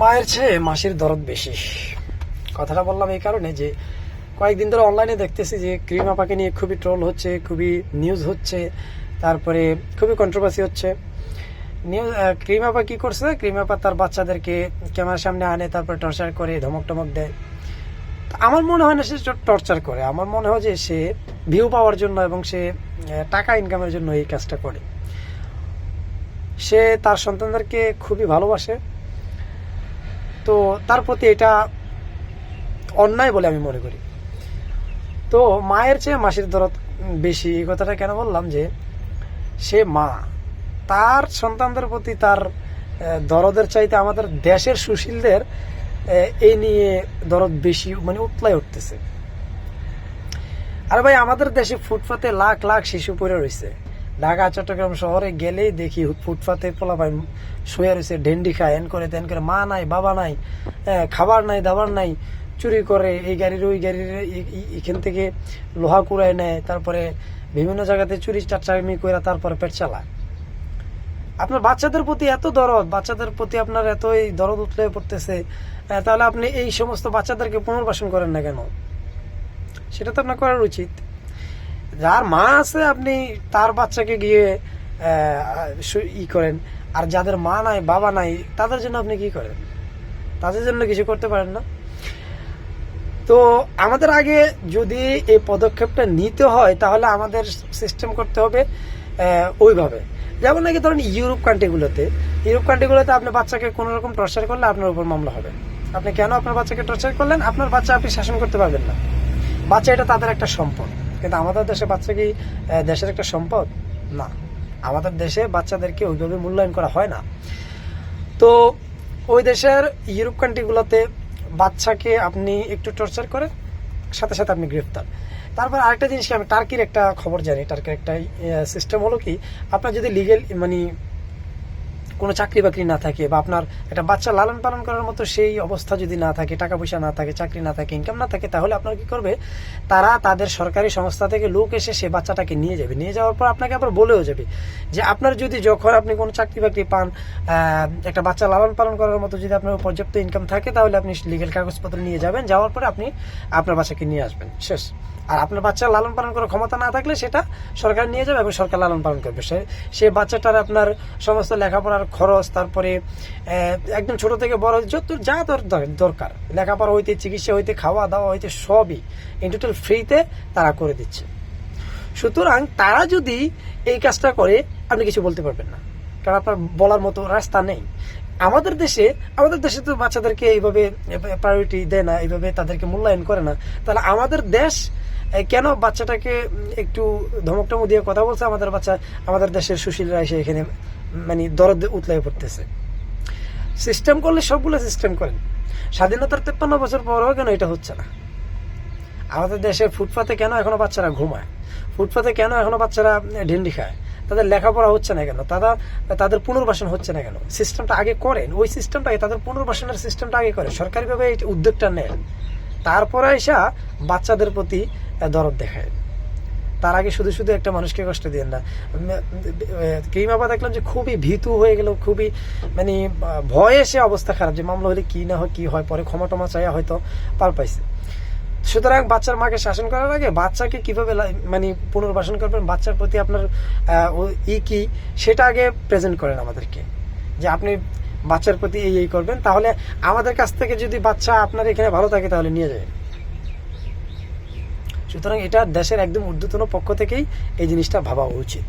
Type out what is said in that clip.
মায়ের চেয়ে মাসির দরদ বেশি। কথাটা বললাম এই কারণে যে কয়েকদিন ধরে অনলাইনে দেখতেছি যে ক্রিম আপাকে নিয়ে খুবই ট্রোল হচ্ছে, খুবই নিউজ হচ্ছে, তারপরে খুবই কন্ট্রোভার্সি হচ্ছে। নিউজ ক্রিম আপা কী করছে? ক্রিম আপা তার বাচ্চাদেরকে ক্যামেরার সামনে আনে, তারপরে টর্চার করে, ধমক টমক দেয়। আমার মনে হয় না সে টর্চার করে। আমার মনে হয় যে সে ভিউ পাওয়ার জন্য এবং সে টাকা ইনকামের জন্য এই কাজটা করে। সে তার সন্তানদেরকে খুবই ভালোবাসে। তো তার প্রতি এটা অন্যায় বলে আমি মনে করি। তো মায়ের চেয়ে মাসির দরদ বেশি, এই কথাটা কেন বললাম যে, সে মা, তার সন্তানদের প্রতি তার দরদের চাইতে আমাদের দেশের সুশীলদের এই নিয়ে দরদ বেশি মানে উতলায় উঠতেছে। আর ভাই, আমাদের দেশে ফুটপাতে লাখ লাখ শিশু পড়ে রয়েছে। ঢাকা, চট্টগ্রাম শহরে গেলেই দেখি ফুটপাতে পোলা ভাই শুয়ে রয়েছে, ডেন্ডি খায়, এন করে তেন করে, মা নাই, বাবা নাই খাবার নাই, দাবার নাই, চুরি করে, এই গাড়ির, ওই গাড়ির এখান থেকে লোহা কুড়ায় নেয়, তারপরে বিভিন্ন জায়গাতে চুরি চারচামি করে তারপরে পেট চালায়। আপনার বাচ্চাদের প্রতি এত দরদ, বাচ্চাদের প্রতি আপনার এতই দরদ উঠলে পড়তেছে তাহলে আপনি এই সমস্ত বাচ্চাদেরকে পুনর্বাসন করেন না কেন? সেটা তো আপনার করার উচিত। যার মা আছে, আপনি তার বাচ্চাকে গিয়ে ই করেন। আর যাদের মা নাই, বাবা নাই, তাদের জন্য আপনি কি করেন? তাদের জন্য কিছু করতে পারেন না। তো আমাদের আগে যদি এই পদক্ষেপটা নিতে হয়, তাহলে আমাদের সিস্টেম করতে হবে ওইভাবে। যেমন নাকি ধরেন ইউরোপ কান্ট্রিগুলোতে ইউরোপ কান্ট্রিগুলোতে আপনি বাচ্চাকে কোনো রকম টর্চার করলে আপনার উপর মামলা হবে। আপনি কেন আপনার বাচ্চাকে টর্চার করলেন? আপনার বাচ্চা আপনি শাসন করতে পারবেন না। বাচ্চা এটা তাদের একটা সম্পদ। কিন্তু আমাদের দেশে বাচ্চা কি দেশের একটা সম্পদ? না। আমাদের দেশে বাচ্চাদেরকে ওইভাবে মূল্যায়ন করা হয় না। তো ওই দেশের ইউরোপ কান্ট্রিগুলোতে বাচ্চাকে আপনি একটু টর্চার করেন সাথে সাথে আপনি গ্রেফতার। তারপর আরেকটা জিনিস আমি টার্কির একটা খবর জানি। টার্কির একটা সিস্টেম হলো কি, আপনার যদি লিগেল মানে কোনো চাকরি বাকরি না থাকে বা আপনার একটা বাচ্চা লালন পালন করার মতো সেই অবস্থা যদি না থাকে, টাকা পয়সা না থাকে, চাকরি না থাকে ইনকাম না থাকে, তাহলে আপনার কি করবে? তারা তাদের সরকারি সংস্থা থেকে লোক এসে সে বাচ্চাটাকে নিয়ে যাবে। নিয়ে যাওয়ার পর আপনাকে আবার বলেও যাবে যে আপনার যদি যখন আপনি কোনো চাকরি বাকরি পান একটা বাচ্চা লালন পালন করার মতো যদি আপনার পর্যাপ্ত ইনকাম থাকে, তাহলে আপনি লিগেল কাগজপত্র নিয়ে যাবেন, যাওয়ার পরে আপনি আপনার বাচ্চাকে নিয়ে আসবেন। শেষ। আর আপনার বাচ্চা লালন পালন করার ক্ষমতা না থাকলে সেটা সরকার নিয়ে যাবে এবং সরকার লালন পালন করবে। সে বাচ্চাটার আপনার সমস্ত লেখাপড়ার খরচ, তারপরে একদম ছোট থেকে বড় যত যা দর- দর- দরকার। লেখাপড়া হইতে, চিকিৎসা হইতে খাওয়া দাওয়া হইতে, সবই ইন টোটাল ফ্রিতে তারা করে দিচ্ছে। সুতরাং তারা যদি এই কাজটা করে, আপনি কিছু বলতে পারবেন না। কারণ আপনার বলার মতো রাস্তা নেই। আমাদের দেশে আমাদের দেশে তো বাচ্চাদেরকে এইভাবে প্রায়োরিটি দেয় না, এইভাবে তাদেরকে মূল্যায়ন করে না। তাহলে আমাদের দেশ কেন বাচ্চাটাকে একটু ধমক টমক দিয়ে কথা বলছে? আমাদের বাচ্চা, আমাদের দেশের সুশীলরা এসে এখানে মানে দরদ উতলাই পড়তেছে। সিস্টেম করলে সবগুলো সিস্টেম করেন। স্বাধীনতার তেপ্পান্ন বছর পরও কেন এটা হচ্ছে না? আমাদের দেশে ফুটপাতে কেন এখনও বাচ্চারা ঘুমায়? ফুটপাতে কেন এখনও বাচ্চারা ঢেন্ডি খায়? তাদের লেখাপড়া হচ্ছে না কেন? তারা, তাদের পুনর্বাসন হচ্ছে না কেন? সিস্টেমটা আগে করেন। ওই সিস্টেমটাকে তাদের পুনর্বাসনের সিস্টেমটা আগে করেন। সরকারিভাবে এই উদ্যোগটা নেন। তারপরে এসা বাচ্চাদের প্রতি দরদ দেখায়। তার আগে শুধু শুধু একটা মানুষকে কষ্ট দিয়ে না। ক্রিমাপা দেখলাম যে খুবই ভীতু হয়ে গেল, খুবই মানে ভয়ে সে অবস্থা খারাপ যে মামলা হলে কি না হয়, কি হয়, পরে ক্ষমা টমা চাইয়া হয়তো পার পাইছে। সুতরাং বাচ্চার মাকে শাসন করার আগে বাচ্চাকে কীভাবে মানে পুনর্বাসন করবেন, বাচ্চার প্রতি আপনার ই কি, সেটা আগে প্রেজেন্ট করেন আমাদেরকে। যে আপনি বাচ্চার প্রতি এই এই করবেন, তাহলে আমাদের কাছ থেকে যদি বাচ্চা আপনার এখানে ভালো থাকে, তাহলে নিয়ে যাবেন। সুতরাং এটা দেশের একদম ঊর্ধ্বতন পক্ষ থেকেই এই জিনিসটা ভাবা উচিত।